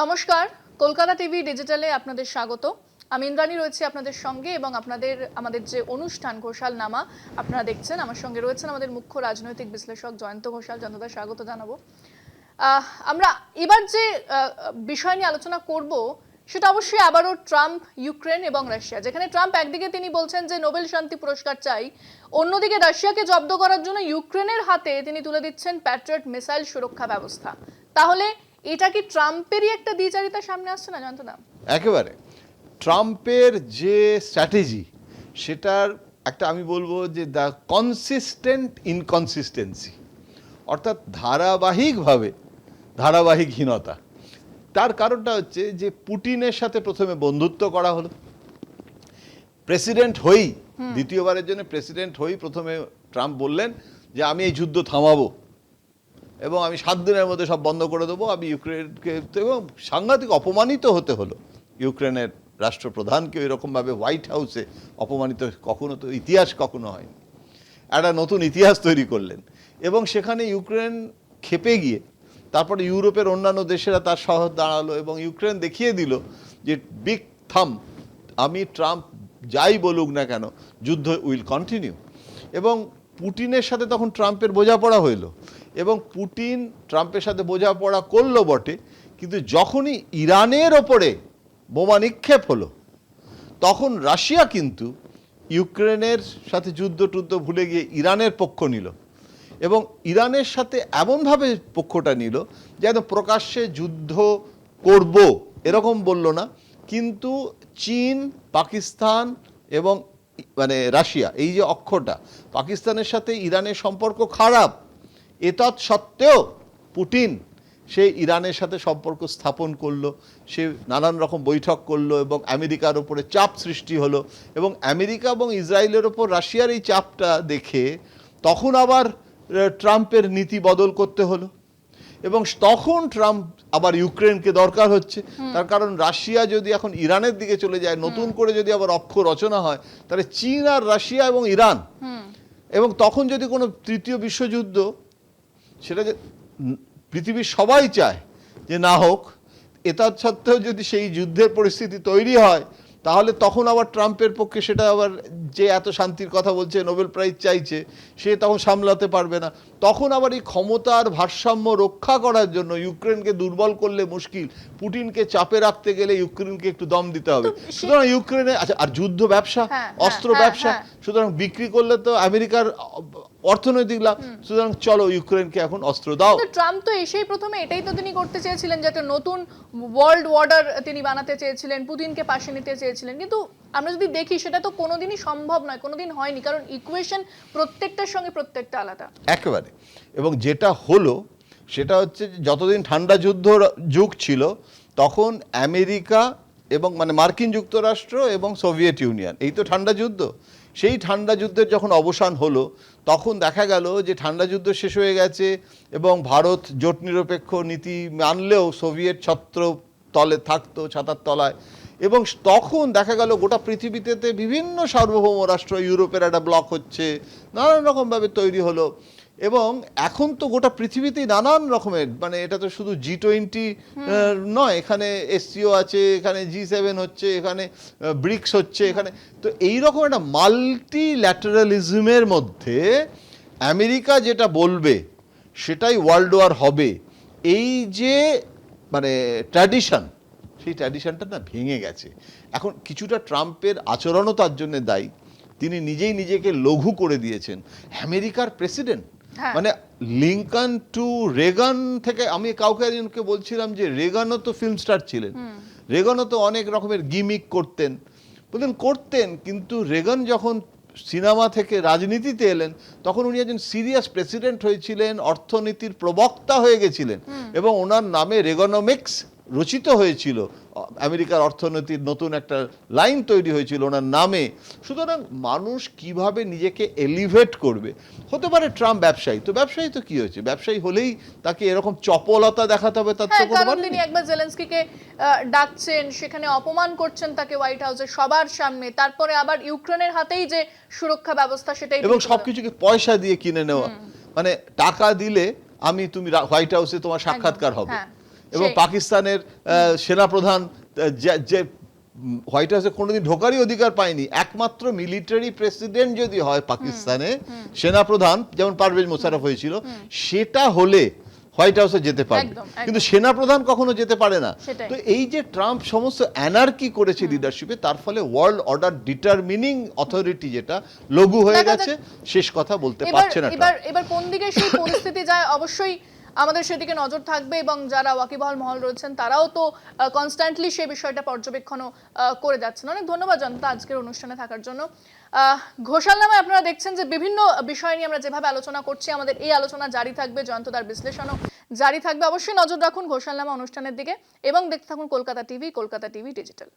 নমস্কার, কলকাতা টিভি ডিজিটালে আপনাদের স্বাগত। আমি ইন্দ্রাণী রয়েছি আপনাদের সঙ্গে এবং আপনাদের, আমাদের যে অনুষ্ঠান ঘোষাল নামা আপনারা দেখছেন, আমার সঙ্গে রয়েছেন আমাদের মুখ্য রাজনৈতিক বিশ্লেষক জয়ন্ত ঘোষাল। জয়ন্তদা স্বাগত জানাব। আমরা এবার যে বিষয় নিয়ে আলোচনা করব, সেটা অবশ্যই আবারও ট্রাম্প, ইউক্রেন এবং রাশিয়া। যেখানে ট্রাম্প একদিকে তিনি বলছেন যে নোবেল শান্তি পুরস্কার চাই, অন্যদিকে রাশিয়াকে জব্দ করার জন্য ইউক্রেনের হাতে তিনি তুলে দিচ্ছেন প্যাট্রিয়ট মিসাইল সুরক্ষা ব্যবস্থা। তাহলে এটা কি ট্রাম্পেরই একটা দ্বিচারিতা সামনে আসছে না? জানতো না। একেবারে। ট্রাম্পের যে স্ট্র্যাটেজি সেটার একটা আমি বলব যে দ্য কনসিস্টেন্ট ইনকনসিস্টেন্সি অর্থাৎ ধারাবাহিকভাবে ধারাবাহিকহীনতা। তার কারণটা হচ্ছে যে পুটিনের সাথে প্রথমে বন্ধুত্ব করা হলো। প্রেসিডেন্ট হই দ্বিতীয়বারের জন্য প্রেসিডেন্ট হই প্রথমে ট্রাম্প বললেন যে আমি এই যুদ্ধ থামাবো। এবং আমি সাত দিনের মধ্যে সব বন্ধ করে দেবো। আমি ইউক্রেনকে এবং সাংঘাতিক অপমানিত হতে হলো। ইউক্রেনের রাষ্ট্রপ্রধানকে এরকমভাবে হোয়াইট হাউসে অপমানিত কখনো তো ইতিহাস কখনো হয়নি। একটা নতুন ইতিহাস তৈরি করলেন। এবং সেখানে ইউক্রেন খেপে গিয়ে, তারপরে ইউরোপের অন্যান্য দেশেরা তার সহ দাঁড়াল এবং ইউক্রেন দেখিয়ে দিল যে, বিগ থাম আমি ট্রাম্প যাই বলুক না কেন, যুদ্ধ উইল কন্টিনিউ। এবং পুটিনের সাথে তখন ট্রাম্পের বোঝাপড়া হইল। এবং পুটিন ট্রাম্পের সাথে বোঝাপড়া করল বটে, কিন্তু যখনই ইরানের ওপরে বোমা নিক্ষেপ হলো, তখন রাশিয়া কিন্তু ইউক্রেনের সাথে যুদ্ধ টুদ্ধ ভুলে গিয়ে ইরানের পক্ষ নিল এবং ইরানের সাথে এমনভাবে পক্ষটা নিল যেন প্রকাশ্যে যুদ্ধ করব এরকম বলল না, কিন্তু চীন, পাকিস্তান এবং মানে রাশিয়া, এই যে অক্ষটা পাকিস্তানের সাথে ইরানের সম্পর্ক খারাপ এতৎ সত্ত্বেও পুটিন সে ইরানের সাথে সম্পর্ক স্থাপন করল সে নানান রকম বৈঠক করল এবং আমেরিকার ওপরে চাপ সৃষ্টি হলো এবং আমেরিকা এবং ইসরায়েলের ওপর রাশিয়ার এই চাপটা দেখে তখন আবার ট্রাম্পের নীতি বদল করতে হলো এবং তখন ট্রাম্প আবার ইউক্রেনকে দরকার হচ্ছে। তার কারণ রাশিয়া যদি এখন ইরানের দিকে চলে যায় নতুন করে যদি আবার অক্ষ রচনা হয় তাহলে চীন আর রাশিয়া এবং ইরান এবং তখন যদি কোনো তৃতীয় বিশ্বযুদ্ধ সেটা যে পৃথিবীর সবাই চায় যে না হোক এটা সত্ত্বেও যদি সেই যুদ্ধের পরিস্থিতি তৈরি হয় তাহলে তখন আবার ট্রাম্পের পক্ষে সেটা আবার যে এত শান্তির কথা বলছে নোবেল প্রাইজ চাইছে সে তখন সামলাতে পারবে না তখন আবার এই ক্ষমতার ভারসাম্য রক্ষা করার জন্য ইউক্রেনকে দুর্বল করলে মুশকিল পুটিনকে চাপে রাখতে গেলে ইউক্রেনকে একটু দম দিতে হবে সুতরাং ইউক্রেনে আচ্ছা আর যুদ্ধ ব্যবসা হ্যাঁ, অস্ত্র হ্যাঁ, ব্যবসা হ্যাঁ। সুতরাং বিক্রি করলে তো আমেরিকার অর্থনৈতিক লাভ সুতরাং চলো ইউক্রেনকে এখন অস্ত্র দাও। ট্রাম্প তো এসেই প্রথমে এটাই তো তিনি করতে চেয়েছিলেন যে একটা নতুন ওয়ার্ল্ড অর্ডার তিনি বানাতে চেয়েছিলেন পুতিনকে পাশে নিতে চেয়েছিলেন। কিন্তু আমরা যদি দেখি সেটা তো কোনোদিনই সম্ভব নয় কোনোদিন হয়নি। কারণ ইকুয়েশন প্রত্যেকটার সঙ্গে প্রত্যেকটা আলাদা। একেবারে। এবং যেটা হলো সেটা হচ্ছে যতদিন ঠান্ডা যুদ্ধ যুগ ছিল তখন আমেরিকা এবং মানে মার্কিন যুক্তরাষ্ট্র এবং সোভিয়েত ইউনিয়ন এই তো ঠান্ডা যুদ্ধ। সেই ঠান্ডা যুদ্ধের যখন অবসান হলো, তখন দেখা গেল যে ঠান্ডা যুদ্ধ শেষ হয়ে গেছে এবং ভারত জোট নিরপেক্ষ নীতি মানলেও সোভিয়েট ছত্র তলে থাকতো ছাতার তলায়। এবং তখন দেখা গেল গোটা পৃথিবীতে বিভিন্ন সার্বভৌম রাষ্ট্র, ইউরোপের একটা ব্লক হচ্ছে, নানান রকমভাবে তৈরি হলো। এবং এখন তো গোটা পৃথিবীতেই নানান রকমের মানে এটা তো শুধু জি টোয়েন্টি নয় এখানে এসসিও আছে এখানে জি সেভেন হচ্ছে এখানে ব্রিক্স হচ্ছে এখানে তো এই রকম একটা মাল্টি ল্যাটারালিজমের মধ্যে আমেরিকা যেটা বলবে সেটাই ওয়ার্ল্ড ওয়ার হবে। এই যে মানে ট্র্যাডিশন সেই ট্র্যাডিশনটা না ভেঙে গেছে। এখন কিছুটা ট্রাম্পের আচরণও তার জন্য দায়ী। তিনি নিজেই নিজেকে লঘু করে দিয়েছেন। আমেরিকার প্রেসিডেন্ট। মানে লিঙ্কন টু রেগান থেকে আমি কাউকে একজনকে বলছিলাম যে রেগানও তো ফিল্ম স্টার ছিলেন। রেগানও তো অনেক রকমের গিমিক করতেন। বলতেন করতেন কিন্তু রেগান যখন সিনেমা থেকে রাজনীতিতে এলেন তখন উনি একজন সিরিয়াস প্রেসিডেন্ট হয়েছিলেন অর্থনীতির প্রবক্তা হয়ে গেছিলেন এবং ওনার নামে রেগনোমিক্স রচিত হয়েছিল। আমেরিকার অর্থনীতির নতুন একটা লাইন তৈরি হয়েছিল ওনার নামে। সুতরাং মানুষ কীভাবে নিজেকে এলিভেট করবে? হতে পারে ট্রাম্প ব্যবসায়ী। তো ব্যবসায়ী তো কি হয়েছে? ব্যবসায়ী হলেই তাকে এরকম চপলতা দেখাতে হবে তার তো হ্যাঁ কোনো মানে তিনি একবার জেলেন্সকিকে ডাকছেন সেখানে অপমান করছেন তাকে হোয়াইট হাউসে সবার সামনে। তারপরে আবার ইউক্রেনের হাতেই যে সুরক্ষা ব্যবস্থা সেটাই এবং সবকিছুকে পয়সা দিয়ে কিনে নেওয়া। মানে টাকা দিলে আমি তুমি হোয়াইট হাউসে তোমার সাক্ষাৎকার হবে। হ্যাঁ। এবং পাকিস্তানের সেনাপ্রধান যে- হোয়াইট হাউসে কোনোদিন ঢোকারই অধিকার পায়নি। একমাত্র মিলিটারি প্রেসিডেন্ট যদি হয় পাকিস্তানে সেনাপ্রধান যেমন পারভেজ মোশারফ হয়েছিল সেটা হলে হোয়াইট হাউসে যেতে পারে। কিন্তু সেনাপ্রধান কখনো যেতে পারে না। তো এই যে ট্রাম্প সমস্ত অ্যানার্কি করেছে লিডারশিপে তার ফলে ওয়ার্ল্ড অর্ডার ডিটারমিনিং অথরিটি যেটা লঘু হয়ে গেছে শেষ কথা বলতে পারছে না এবার এবার কোন দিকে সেই পরিস্থিতি যায় অবশ্যই আমাদের সেদিকে নজর থাকবে এবং যারা ওয়াকিবহল মহল রয়েছেন, তারাও তো কনস্ট্যান্টলি সেই বিষয়টা পর্যবেক্ষণও করে যাচ্ছেন। অনেক ধন্যবাদ জনতা আজকের অনুষ্ঠানে থাকার জন্য। ঘোষাল নামে আপনারা দেখছেন যে বিভিন্ন বিষয় নিয়ে আমরা যেভাবে আলোচনা করছি, আমাদের এই আলোচনা জারি থাকবে, জয়ন্তদার বিশ্লেষণও জারি থাকবে। অবশ্যই নজর রাখুন ঘোষাল নামা অনুষ্ঠানের দিকে এবং দেখতে থাকুন Kolkata TV Kolkata TV digital.